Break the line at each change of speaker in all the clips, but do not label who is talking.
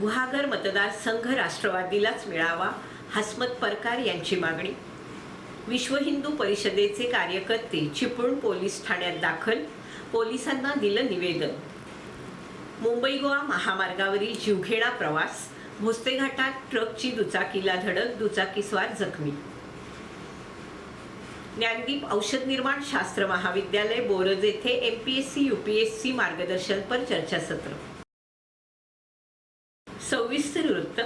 गुहागर मतदारसंघ राष्ट्रवादीलाच मिळावा हसमत परकार यांची मागणी. विश्व हिंदू परिषदेचे कार्यकर्ते चिपळूण पोलीस ठाण्यात दाखल पोलिसांना दिलं निवेदन. मुंबई गोवा महामार्गावरील जीवघेणा प्रवास भोसते घाटात ट्रकची दुचाकीला धडक दुचाकीस्वार जखमी. ज्ञानदीप औषध निर्माण शास्त्र महाविद्यालय बोरज येथे M P S C U P S C मार्गदर्शनपर चर्चासत्र. सविस्तर वृत्त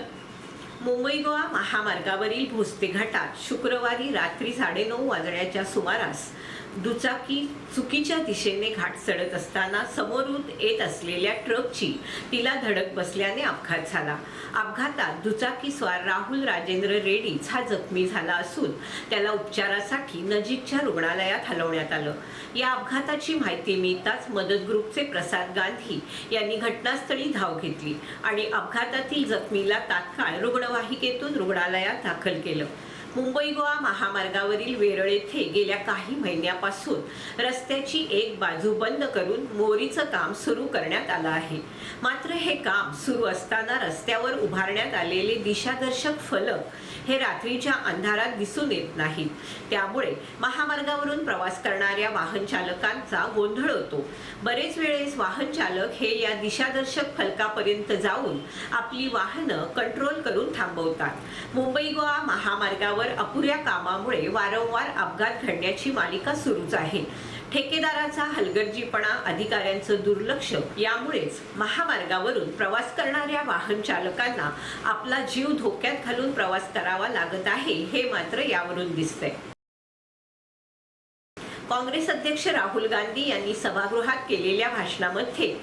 मुंबई गोवा महामार्गावरील भोसते घाटात शुक्रवारी रात्री साडेनऊ वाजण्याच्या सुमारास दुचाकी चुकीच्या दिशेने घाट चढत असताना समोरून येत असलेल्या ट्रकची तिला धडक बसल्याने अपघात झाला. अपघातात दुचाकी स्वार राहुल राजेंद्र रेड्डीच हा जखमी झाला असून त्याला उपचारासाठी नजीकच्या रुग्णालयात हलवण्यात आलं. या अपघाताची माहिती मिळताच मदत ग्रुपचे प्रसाद गांधी यांनी घटनास्थळी धाव घेतली आणि अपघातातील जखमीला तात्काळ रुग्णवाहिकेतून रुग्णालयात दाखल केलं. मुंबई गोवा महामार्गावरील वेरळ येथे गेल्या काही महिन्यापासून रस्त्याची एक बाजू बंद करून मोरीचं काम सुरू करण्यात आलं आहे. मात्र हे काम सुरू असताना रस्त्यावर उभारण्यात आलेले दिशादर्शक फलक हे रात्रीच्या अंधारात दिसून येत नाहीत. त्यामुळे महामार्गावरून प्रवास करणाऱ्या वाहन चालकांचा गोंधळ होतो. बरेच वेळेस वाहन चालक हे या दिशादर्शक फलकापर्यंत जाऊन आपली वाहनं कंट्रोल करून थांबवतात. मुंबई गोवा महामार्गावर अपुऱ्या कामामुळे वारंवार अपघात घडण्याची मालिका सुरूच आहे. ठेकेदाराचा हलगर्जीपणा अधिकाऱ्यांचं दुर्लक्ष यामुळेच महामार्गावरून प्रवास करणाऱ्या वाहन चालकांना आपला जीव धोक्यात घालून प्रवास करावा लागत आहे हे मात्र यावरून दिसतंय. काँग्रेस अध्यक्ष राहुल गांधी यांनी सभागृहात केलेल्या भाषणामध्ये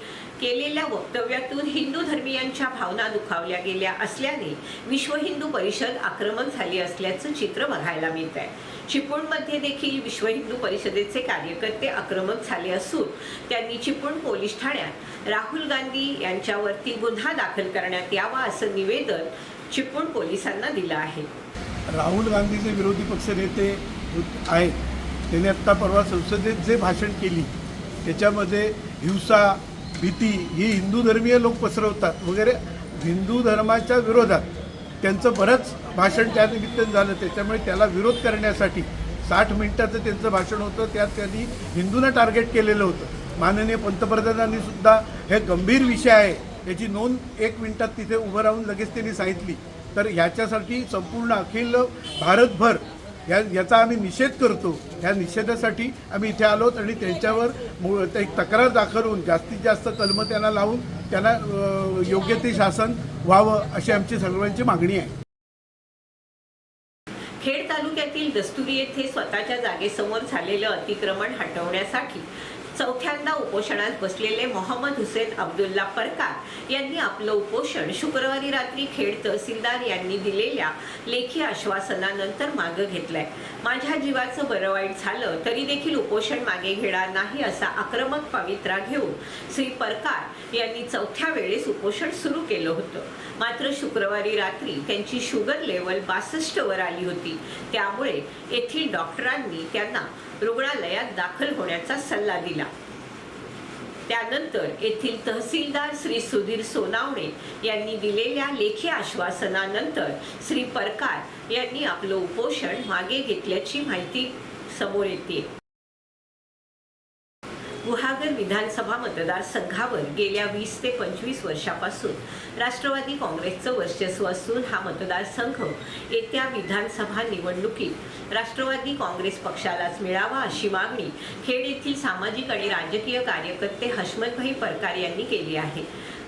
केलेल्या वक्तव्यातून हिंदू धर्मियांच्या भावना दुखावल्या गेल्या असल्याने विश्व हिंदू परिषद आक्रमक झाली असल्याचं चित्र बघायला मिळत आहे चिपळूणमध्ये देखील विश्व हिंदू परिषदेचे कार्यकर्ते आक्रमक झाले असून त्यांनी चिपळूण पोलीस ठाण्यात राहुल गांधी यांच्यावरती गुन्हा दाखल करण्यात यावा असं निवेदन चिपळूण पोलिसांना दिलं आहे.
राहुल गांधीचे विरोधी पक्षनेते नेते आहेत. त्यांनी आत्ता परवा संसदेत जे भाषण केली त्याच्यामध्ये हिंसा भीती ही हिंदू धर्मीय लोक पसरवतात वगैरे. हिंदू धर्माच्या विरोधात त्यांचं बरंच भाषण त्या झालं. त्याच्यामुळे त्याला विरोध करण्यासाठी साठ मिनिटाचं त्यांचं भाषण होतं. त्यात त्यांनी हिंदूंना टार्गेट केलेलं होतं. माननीय पंतप्रधानांनी सुद्धा हे गंभीर विषय आहे. याची नोंद एक मिनिटात तिथे उभं राहून लगेच त्यांनी सांगितली. तर ह्याच्यासाठी संपूर्ण अखिल भारतभर या याचा आम्ही निषेध करतो. ह्या निषेधासाठी आम्ही इथे आलोत आणि त्यांच्यावर ते एक तक्रार दाखवून जास्तीत जास्त कलम त्यांना लावून त्यांना योग्य ते शासन व्हावं अशी आमची सर्वांची मागणी आहे.
खेड तालुक्यातील दस्तुरी येथे स्वतःच्या जागेसमोर झालेलं अतिक्रमण हटवण्यासाठी चौथ्यांदा उपोषणात बसलेले मोहम्मद हुसेन अब्दुल्ला परकार यांनी आपलं उपोषण शुक्रवारी रात्री खेड तहसीलदार यांनी दिलेल्या लेखी आश्वासनानंतर मागं घेतलंय. माझ्या जीवाचं बरं वाईट झालं तरी देखील उपोषण मागे घेणार नाही असा आक्रमक पवित्रा घेऊन श्री परकार यांनी चौथ्या वेळेस उपोषण सुरू केलं होतं. मात्र शुक्रवारी रात्री त्यांची शुगर लेवल बासष्ट वर आली होती. त्यामुळे येथील डॉक्टरांनी त्यांना रुग्णालयात दाखल होण्याचा सल्ला दिला. त्यानंतर येथील तहसीलदार श्री सुधीर सोनावणे यांनी दिलेल्या लेखी आश्वासनानंतर श्री परकार यांनी आपलं उपोषण मागे घेतल्याची माहिती समोर येते. गुहागर विधानसभा मतदारसंघावर गेल्या वीस ते पंचवीस वर्षापासून राष्ट्रवादी काँग्रेसचं वर्चस्व असून हा मतदारसंघ येत्या विधानसभा निवडणुकीत राष्ट्रवादी काँग्रेस पक्षालाच मिळावा अशी मागणी खेड येथील सामाजिक आणि राजकीय कार्यकर्ते हशमतभाई परकार यांनी केली आहे.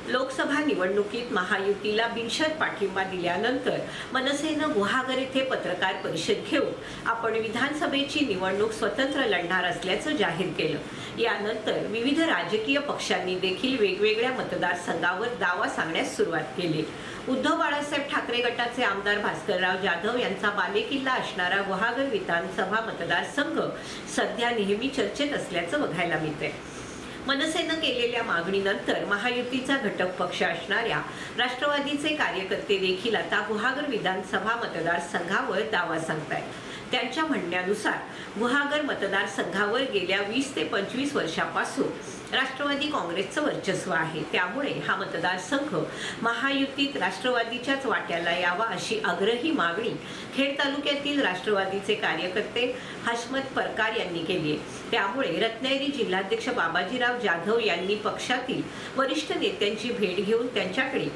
लोकसभा निवडणुकीत महायुतीला बिनशर्त पाठिंबा दिल्यानंतर मनसेनं गुहागर येथे पत्रकार परिषद घेऊन आपण विधानसभेची निवडणूक स्वतंत्र लढणार असल्याचं जाहीर केलं. यानंतर विविध राजकीय पक्षांनी देखील वेगवेगळ्या मतदारसंघावर दावा सांगण्यास सुरुवात केली. उद्धव बाळासाहेब ठाकरे गटाचे आमदार भास्करराव जाधव यांचा बालेकिल्ला असणारा गुहागर विधानसभा मतदारसंघ सध्या नेहमी चर्चेत असल्याचं बघायला मिळतंय. मनसेनं केलेल्या मागणीनंतर महायुतीचा घटक पक्ष असणाऱ्या राष्ट्रवादीचे कार्यकर्ते देखील आता गुहागर विधानसभा मतदारसंघावर दावा सांगतायत. त्यांच्या म्हणण्यानुसार गुहागर मतदारसंघावर गेल्या वीस ते पंचवीस वर्षापासून राष्ट्रवादी काँग्रेसचं वर्चस्व आहे. त्यामुळे हा मतदारसंघ महायुतीत राष्ट्रवादीच्याच वाट्याला यावा अशी आग्रही मागणी खेड तालुक्यातील राष्ट्रवादीचे कार्यकर्ते हशमत परकार यांनी केली आहे. त्यामुळे रत्नागिरी जिल्हाध्यक्ष बाबाजीराव जाधव यांनी पक्षातील वरिष्ठ नेत्यांची भेट घेऊन त्यांच्याकडे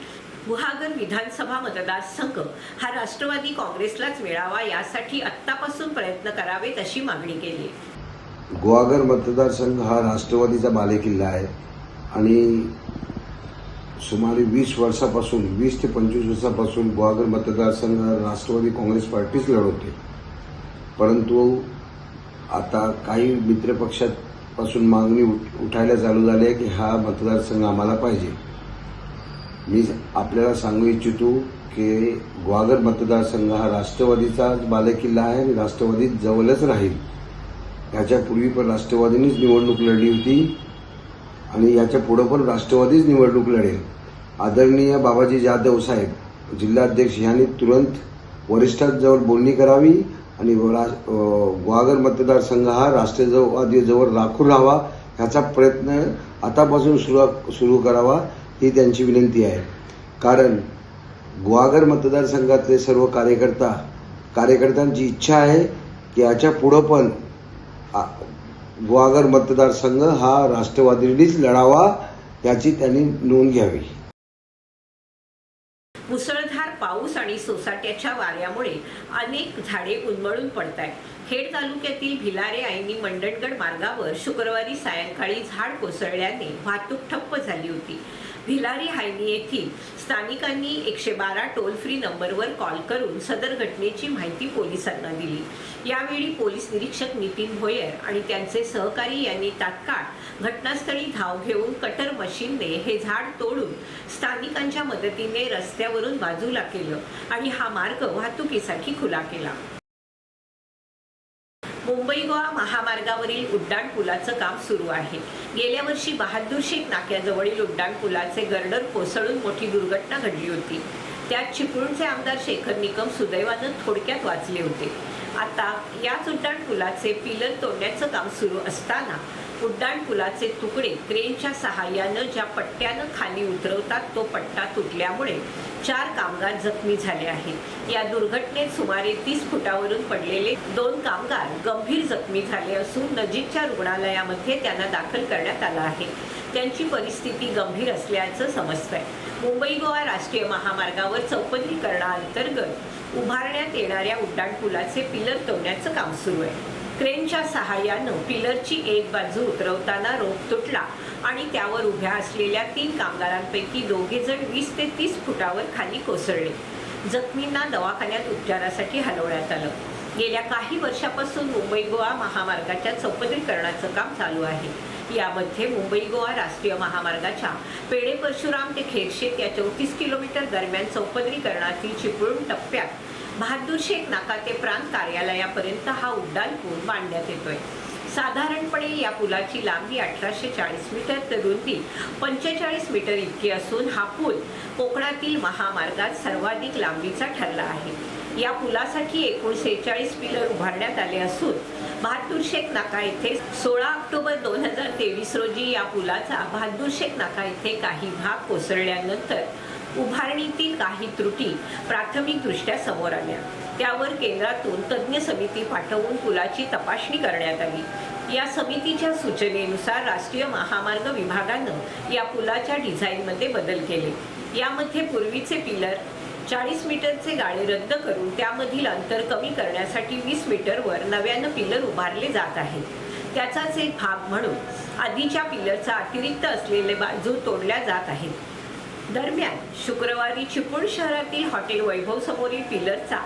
गुहागर विधानसभा मतदारसंघ हा राष्ट्रवादी काँग्रेसलाच मिळावा यासाठी आत्तापासून प्रयत्न करावेत अशी मागणी केली
गोवागर मतदारसंघ हा राष्ट्रवादीचा बालेकिल्ला आहे. आणि सुमारे वीस वर्षापासून वीस ते पंचवीस वर्षापासून गोवागर मतदारसंघ राष्ट्रवादी काँग्रेस पार्टीच लढवते. परंतु आता काही मित्रपक्षापासून मागणी उठ उठायला चालू झाली आहे की हा मतदारसंघ आम्हाला पाहिजे. मी आपल्याला सांगू इच्छितो की गुहागर मतदारसंघ हा राष्ट्रवादीचाच बालेकिल्ला आहे आणि राष्ट्रवादी जवळच राहील. याच्यापूर्वी पण राष्ट्रवादीनेच निवडणूक लढली होती आणि याच्या पुढं पण राष्ट्रवादीच निवडणूक लढेल. आदरणीय बाबाजी जाधव साहेब जिल्हाध्यक्ष यांनी तुरंत वरिष्ठांजवळ बोलणी करावी आणि ग्वागर मतदारसंघ हा राष्ट्रवादीजवळ राखून राहावा ह्याचा प्रयत्न आतापासून सुरू सुरू करावा ही त्यांची विनंती आहे. कारण ग्वागर मतदारसंघातले सर्व कार्यकर्ता कार्यकर्त्यांची इच्छा आहे की याच्या पुढं पण गुहागर मतदारसंघ हा राष्ट्रवादीनेच लढावा याची त्यांनी नोंद घ्यावी.
मुसळधार पाऊस आणि सोसाट्याच्या वाऱ्यामुळे अनेक झाडे उन्मळून पडत आहेत खेड तालुक्यातील भिलारे आईनी मंडणगड मार्गावर शुक्रवारी सायंकाळी झाड कोसळल्याने वाहतूक ठप्प झाली होती. भिलारी हायनी येथील स्थानिकांनी एकशे बारा टोल फ्री नंबरवर कॉल करून सदर घटनेची माहिती पोलिसांना दिली. यावेळी पोलीस निरीक्षक नितीन भोयर आणि त्यांचे सहकारी यांनी तात्काळ घटनास्थळी धाव घेऊन कटर मशीनने हे झाड तोडून स्थानिकांच्या मदतीने रस्त्यावरून बाजूला केलं आणि हा मार्ग वाहतुकीसाठी खुला केला. मुंबई गोवा महामार्गावरील उड्डाण पुलाचं काम सुरू आहे. गेल्या वर्षी बहादूर शेख नाक्याजवळील उड्डाण पुलाचे गर्डर कोसळून मोठी दुर्घटना घडली होती. त्यात चिपळूणचे आमदार शेखर निकम सुदैवानं थोडक्यात वाचले होते. आता याच उड्डाण पुलाचे पिलर तोडण्याचं काम सुरू असताना उड्डाणपुलाचे तुकडे क्रेनच्या सहाय्यानं ज्या पट्ट्यानं खाली उतरवतात तो पट्टा तुटल्यामुळे चार कामगार जखमी झाले आहेत. या दुर्घटनेत सुमारे तीस फुटावरून पडलेले दोन कामगार गंभीर जखमी झाले असून नजीकच्या रुग्णालयामध्ये त्यांना दाखल करण्यात आलं आहे. त्यांची परिस्थिती गंभीर असल्याचं समजतंय. मुंबई गोवा राष्ट्रीय महामार्गावर चौपदरीकरणाअंतर्गत उभारण्यात येणाऱ्या उड्डाणपुलाचे पिलर तोडण्याचं काम सुरू आहे. क्रेनच्या सहाय्यानं पिलरची एक बाजू उतरवताना रोप तुटला आणि त्यावर उभ्या असलेल्या तीन कामगारांपैकी दोघे जण वीस ते तीस फुटावर खाली कोसळले. जखमींना दवाखान्यात उपचारासाठी हलवण्यात आलं. गेल्या काही वर्षापासून मुंबई गोवा महामार्गाच्या चौपदरीकरणाचं काम चालू आहे. यामध्ये मुंबई गोवा राष्ट्रीय महामार्गाच्या पेडे परशुराम ते खेरशेत या चौतीस किलोमीटर दरम्यान चौपदरीकरणातील चिपळूण टप्प्यात बहादूर शेख नाका ते प्रांत कार्यालयापर्यंत हा उड्डाण पूल बांधण्यात येतोय. साधारणपणे या पुलाची लांबी अठराशे चाळीस मीटर तर रुंदी पंचेचाळीस मीटर इतकी असून हा पूल कोकणातील महामार्गात सर्वाधिक लांबीचा ठरला आहे. या पुलासाठी एकूण सेहेचाळीस पिलर उभारण्यात आले असून बहादूर शेख नाका येथे सोळा ऑक्टोबर दोन हजार तेवीस रोजी या पुलाचा बहादूर शेख नाका येथे काही भाग कोसळल्यानंतर उभारणीतील काही त्रुटी प्राथमिकदृष्ट्या समोर आल्या. त्यावर केंद्रातून तज्ज्ञ समिती पाठवून पुलाची तपासणी करण्यात आली. या समितीच्या सूचनेनुसार राष्ट्रीय महामार्ग विभागानं या पुलाच्या डिझाईनमध्ये बदल केले. यामध्ये पूर्वीचे पिलर चाळीस मीटरचे गाळे रद्द करून त्यामधील अंतर कमी करण्यासाठी वीस मीटरवर नव्यानं पिलर उभारले जात आहे त्याचाच एक भाग म्हणून आधीच्या पिलरचा अतिरिक्त असलेले बाजू तोडल्या जात आहेत. दरम्यान शुक्रवारी चिपळूण शहरातील हॉटेल वैभव समोरील पिलरचा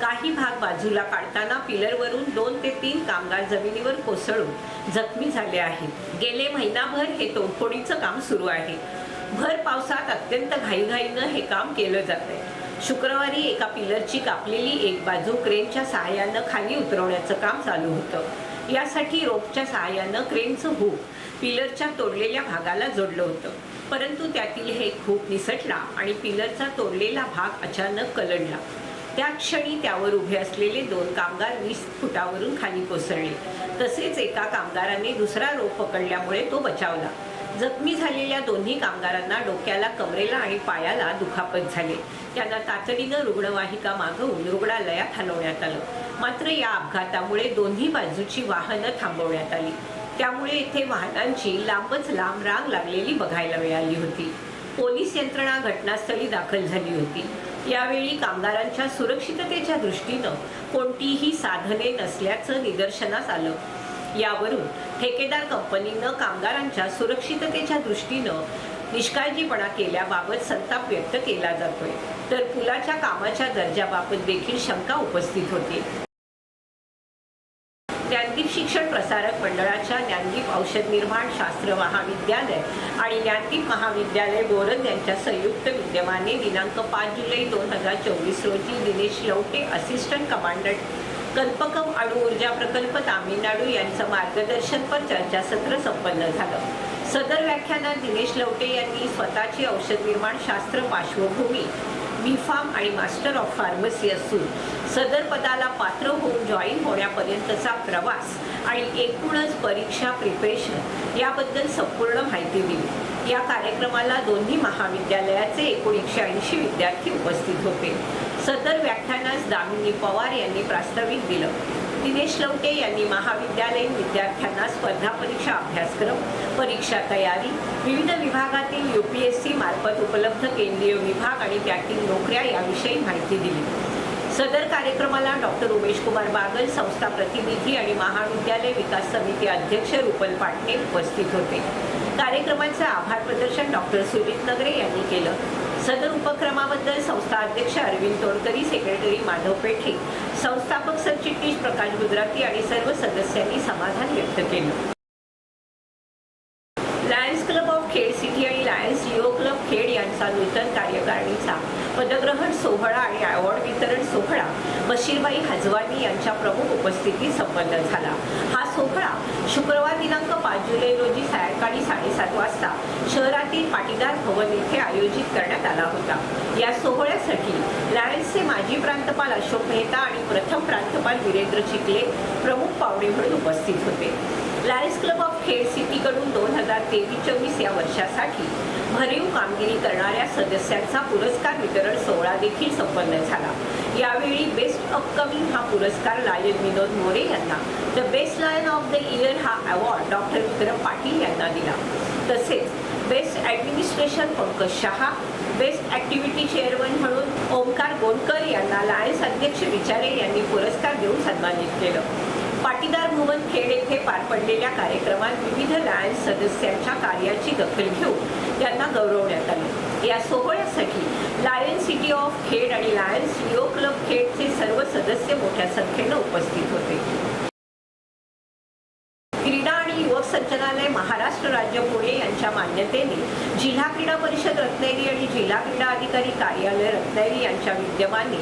काही भाग बाजूला काढताना पिलरवरून दोन ते तीन कामगार जमिनीवर कोसळून जखमी झाले आहेत. गेले महिनाभर हे तोडफोडीचं काम सुरू आहे. भर पावसात अत्यंत घाईघाईनं हे काम केलं जात आहे शुक्रवारी एका पिलरची कापलेली एक बाजू क्रेनच्या सहाय्यानं खाली उतरवण्याचं काम चालू होतं. यासाठी रोपच्या सहाय्यानं क्रेनचं हुक पिलरच्या तोडलेल्या भागाला जोडलं होतं. परंतु त्यातील हे खूप निसटला आणि पिलरचा तोडलेला भाग अचानक कलडला. त्या क्षणी त्यावर उभे असलेले दोन कामगार वीस फुटावरून खाली कोसळले. तसेच एका कामगाराने दुसरा रोप पकडल्यामुळे तो बचावला. जखमी झालेल्या दोन्ही कामगारांना डोक्याला कमरेला आणि पायाला दुखापत झाले. त्यांना तातडीनं रुग्णवाहिका मागवून रुग्णालयात हलवण्यात आलं. मात्र या अपघातामुळे दोन्ही बाजूची वाहनं थांबवण्यात आली. त्यामुळे इथे वाहनांची लांबच लांब रांग लागलेली बघायला मिळाली होती. पोलीस यंत्रणा घटनास्थळी दाखल झाली होती. यावेळी कामगारांच्या सुरक्षिततेच्या दृष्टीनं कोणतीही साधने नसल्याचं निदर्शनास आलं. यावरून ठेकेदार कंपनीनं कामगारांच्या सुरक्षिततेच्या दृष्टीनं निष्काळजीपणा केल्याबाबत संताप व्यक्त केला जातोय. तर पुलाच्या कामाच्या दर्जाबाबत देखील शंका उपस्थित होती. ज्ञानदीप शिक्षण प्रसारक मंडळाच्या ज्ञानदीप औषध निर्माण शास्त्र महाविद्यालय आणि ज्ञानदीप महाविद्यालय बोरद यांच्या संयुक्त विद्यमाने दिनांक पाच जुलै दोन हजार चोवीस रोजी दिनेश लवटे असिस्टंट कमांडंट कल्पकम अणु ऊर्जा प्रकल्प तामिळनाडू यांचं मार्गदर्शनपर चर्चासत्र संपन्न झालं. सदर व्याख्यानात दिनेश लवटे यांनी स्वतःची औषध निर्माण शास्त्र पार्श्वभूमी बी फार्म आणि मास्टर ऑफ फार्मसी असून सदर पदाला पात्र होऊन जॉईन होण्यापर्यंतचा प्रवास आणि एकूणच परीक्षा प्रिपरेशन याबद्दल संपूर्ण माहिती दिली. या कार्यक्रमाला दोन्ही महाविद्यालयाचे एकोणीसशे ऐंशी विद्यार्थी उपस्थित होते. सदर व्याख्यानास दामिनी पवार यांनी प्रास्ताविक दिलं. दिनेश लवटे यांनी महाविद्यालयीन विद्यार्थ्यांना स्पर्धा परीक्षा अभ्यासक्रम परीक्षा तयारी विविध विभागातील यू पी एस मार्फत उपलब्ध केंद्रीय विभाग आणि त्यातील नोकऱ्या याविषयी माहिती दिली. सदर कार्यक्रमाला डॉक्टर उमेश कुमार बागल संस्था प्रतिनिधी आणि महाविद्यालय विकास समिती अध्यक्ष रुपल पाटणे उपस्थित होते. कार्यक्रमाचे आभार प्रदर्शन डॉक्टर सुजित नगरे यांनी केलं. सदर उपक्रमाबद्दल संस्था अध्यक्ष अरविंद तोडकरी सेक्रेटरी माधव पेठे संस्थापक सरचिटणीस प्रकाश गुजराती आणि सर्व सदस्यांनी समाधान व्यक्त केलं. Lions Club of Khed city आणि लायन्स लिओ क्लब खेड यांचा नूतन कार्यकारिणीचा पदग्रहण सोहळा आणि अवॉर्ड वितरण सोहळा बशीरबाई हजवानी यांच्या प्रमुख उपस्थितीत संपन्न झाला. हा सोहळा शुक्रवार दिनांक पाच जुलै रोजी सायंकाळी साडेसात वाजता शहरातील पाटीदार भवन येथे आयोजित करण्यात आला होता. या सोहळ्यासाठी लायन्सचे माजी प्रांतपाल अशोक मेहता आणि प्रथम प्रांतपाल वीरेंद्र चिखले प्रमुख पाहुणे म्हणून उपस्थित होते. लायन्स क्लब ऑफ खेड सिटीकडून दोन हजार तेवीस चोवीस या वर्षासाठी भरीव कामगिरी करणाऱ्या सदस्यांचा पुरस्कार वितरण सोहळा देखील संपन्न झाला. यावेळी बेस्ट अपकमिंग हा पुरस्कार लायन विनोद मोरे यांना the best Lion of the year हा अवॉर्ड डॉक्टर विक्रम पाटील यांना दिला. तसेच best administration Pankaj Shah best activity chairman म्हणून ओमकार गोंडकर यांना लायन्स अध्यक्ष विचारे यांनी पुरस्कार देऊन सन्मानित केलं. पाटीदार भवन खेड येथे पार पडलेल्या कार्यक्रमात विविध लायन्स सदस्यांच्या कार्याची दखल घेऊन त्यांना गौरवण्यात आले. या सोहळ्यासाठी लायन सिटी ऑफ खेड आणि लायन्स लिओ क्लब खेडचे सर्व सदस्य मोठ्या संख्येनं उपस्थित होते. क्रीडा आणि युवक संचालनालय महाराष्ट्र राज्य पुणे यांच्या मान्यतेने रत्नागिरी आणि जिल्हा क्रीडा अधिकारी कार्यालय रत्नागिरी यांच्या विद्यमाने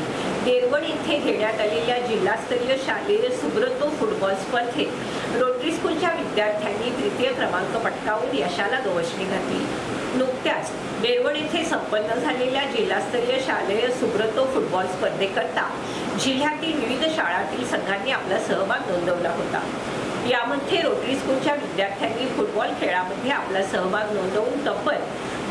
देरवड येथे घेण्यात आलेल्या जिल्हास्तरीय शालेय सुब्रतो फुटबॉल स्पर्धेत रोटरी स्कूलच्या विद्यार्थ्यांनी तृतीय क्रमांक पटकावून यशाला गवसणी घातली. नुकत्याच बेरवड येथे संपन्न झालेल्या जिल्हास्तरीय शालेय सुब्रतो फुटबॉल स्पर्धेकरता जिल्ह्यातील विविध शाळांतील संघांनी आपला सहभाग नोंदवला होता. यामध्ये रोटरी स्कूलच्या विद्यार्थ्यांनी फुटबॉल खेळामध्ये आपला सहभाग नोंदवून तब्बल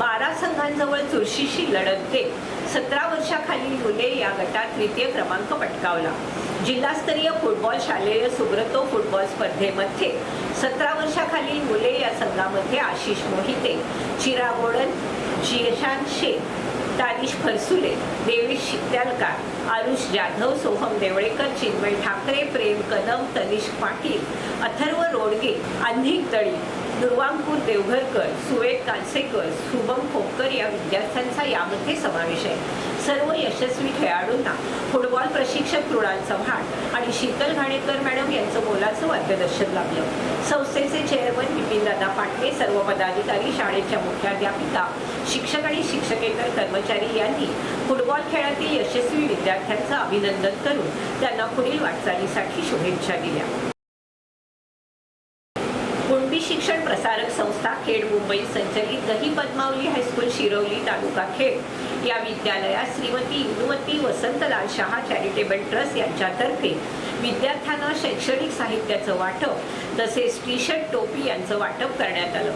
बारा संघांजवळ चुरशीशी लढत घेत सतरा वर्षाखालील मुले या गटात तृतीय क्रमांक पटकावला. जिल्हास्तरीय फुटबॉल शालेय सुब्रतो फुटबॉल स्पर्धेमध्ये सतरा वर्षाखालील मुले या संघामध्ये आशिष मोहिते चिरागोडन जिशान शेख दानिश फरसुले देवेश शित्यालकार आरुष जाधव सोहम देवळेकर चिन्मय ठाकरे प्रेम कदम तनिष पाटील अथर्व रोडगे अन्निक तळी दुर्वांकूर देवघरकर सुवेद कालसेकर शुभम खोपकर या विद्यार्थ्यांचा यामध्ये समावेश आहे. सर्व यशस्वी खेळाडूंना फुटबॉल प्रशिक्षक कृणाल चव्हाण आणि शीतल घाणेकर मॅडम यांचं मोलाचं मार्गदर्शन लाभलं. संस्थेचे चेअरमन बिपिनदादा पाटणे सर्व पदाधिकारी शाळेच्या मुख्याध्यापिका शिक्षक आणि शिक्षकेतर कर्मचारी यांनी फुटबॉल खेळातील यशस्वी विद्यार्थ्यांचं अभिनंदन करून त्यांना पुढील वाटचालीसाठी शुभेच्छा दिल्या कुणबी शिक्षण प्रसारक संस्था खेड मुंबई संचलित दही पद्मावली हायस्कूल शिरवली तालुका खेड. या विद्यालयात श्रीमती इंदुमती वसंतलाल शहा चॅरिटेबल ट्रस्ट यांच्यातर्फे विद्यार्थ्यांना शैक्षणिक साहित्याचं वाटप तसेच टी शर्ट टोपी यांचं वाटप करण्यात आलं.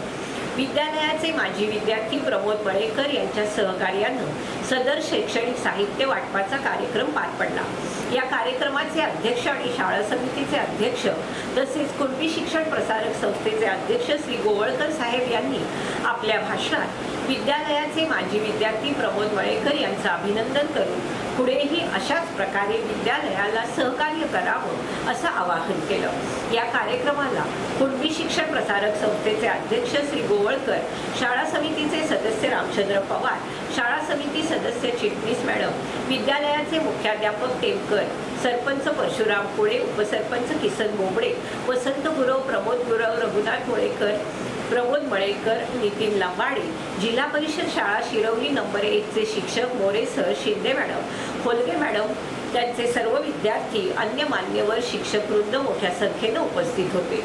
विद्यालयाचे माजी विद्यार्थी प्रमोद बळेकर यांच्या सहकार्यानं सदर शैक्षणिक साहित्य वाटपाचा कार्यक्रम पार पडला. या कार्यक्रमाचे अध्यक्ष आणि शाळा समितीचे अध्यक्ष तसेच कुणबी शिक्षण प्रसारक संस्थेचे अध्यक्ष श्री गोवळकर साहेब यांनी आपल्या भाषणात विद्यालयाचे माजी विद्यार्थी प्रमोद वळेकर यांचं अभिनंदन करून पुढेही अशाच प्रकारे विद्यालयाला सहकार्य करावं असं आवाहन केलं. या कार्यक्रमाला कुणबी शिक्षण प्रसारक संस्थेचे अध्यक्ष श्री गोवळकर शाळा समितीचे सदस्य रामचंद्र पवार शाळा समिती सदस्य चिटणीस मॅडम विद्यालयाचे मुख्याध्यापक टेमकर सरपंच परशुराम कुळे उपसरपंच किसन बोबडे वसंत गुरव प्रमोद गुरव रघुनाथ मुळेकर प्रमोद मळेकर नितीन लंबाडे जिल्हा परिषद शाळा शिरवली नंबर एकचे शिक्षक More sir Shinde madam Kholge madam त्यांचे सर्व विद्यार्थी अन्य मान्यवर शिक्षक वृद्ध मोठ्या संख्येनं उपस्थित होते.